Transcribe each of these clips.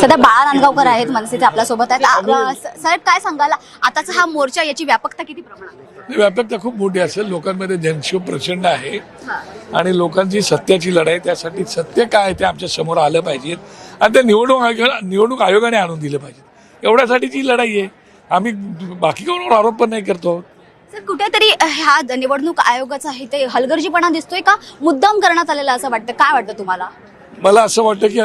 सध्या बाळा नांदगावकर आहेत मनसेचे आपल्यासोबत आहेत. साहेब काय सांगाल? आताचा हा मोर्चा याची व्यापकता किती प्रमाणात व्यापकता खूप मोठी असेल. लोकांमध्ये जनशिव प्रचंड आहे आणि लोकांची सत्याची लढाई त्यासाठी सत्य काय आहे ते आमच्यासमोर आलं पाहिजे. आणि ते निवडणूक आयोग निवडणूक आयोगाने आणून दिलं पाहिजे. एवढ्यासाठीची लढाई आहे. आम्ही बाकी कोणावर आरोप पण नाही करतो. सर कुठेतरी ह्या निवडणूक आयोगाचा आहे ते हलगर्जीपणा दिसतोय का? मुद्दाम करण्यात आलेला असं वाटतं. काय वाटतं तुम्हाला? मला असं वाटतं की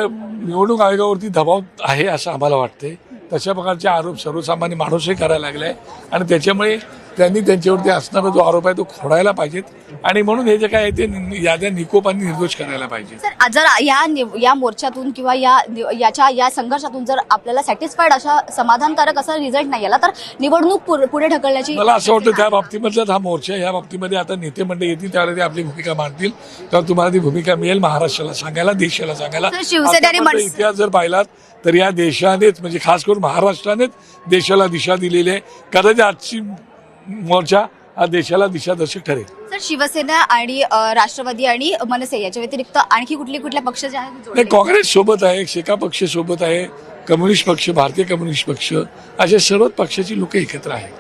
निवडणूक आयोगावरती दबाव आहे असं आम्हाला वाटते तशा प्रकारचे आरोप सर्वसामान्य माणूसही करायला लागलाय. आणि त्याच्यामुळे त्यांनी त्यांच्यावरती असणारा जो आरोप आहे तो खोडायला पाहिजेत. आणि म्हणून हे जे काय आहे ते याद्या निकोपांनी निर्दोष करायला पाहिजे. सर जर या निव- या मोर्चातून किंवा या निव- याच्या या संघर्षातून जर आपल्याला सॅटिस्फाईड अशा समाधानकारक असा रिझल्ट नाही आला तर निवडणूक पुर- पुढे ढकलण्याची मला असं वाटतं त्या बाबतीमधलाच हा मोर्चा या बाबतीमध्ये आता नेते मंडळी येतील त्यावेळेला ते आपली भूमिका मांडतील. तेव्हा तुम्हाला ती भूमिका मिळेल महाराष्ट्राला सांगायला देशाला सांगायला. तर शिवसेना आणि आतापर्यंत मनसे- इतिहास जर पाहिलात तर या देशानेच म्हणजे खास करून महाराष्ट्रानेच देशाला दिशा दिलेली आहे. कदाचित आजची मोर्चा हा देशाला दिशादर्शक ठरेल. सर शिवसेना आणि अ, राष्ट्रवादी आणि मनसे याच्या व्यतिरिक्त आणखी कुठले कुठल्या पक्ष जे आहेत ते जोडले? नाही काँग्रेस सोबत आहे शेका पक्ष सोबत आहे कम्युनिस्ट पक्ष भारतीय कम्युनिस्ट पक्ष असे सर्वच पक्षाची लोक एकत्र आहेत.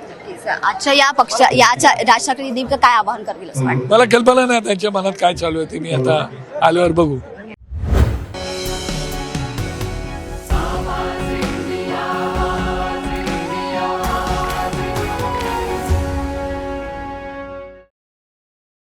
सर, आजच्या या पक्ष याच्या राज ठाकरे नेमकं काय आवाहन करतील असं वाटतं? मला कल्पना नाही त्यांच्या मनात काय चालू आहे ते मी आता आल्यावर बघू.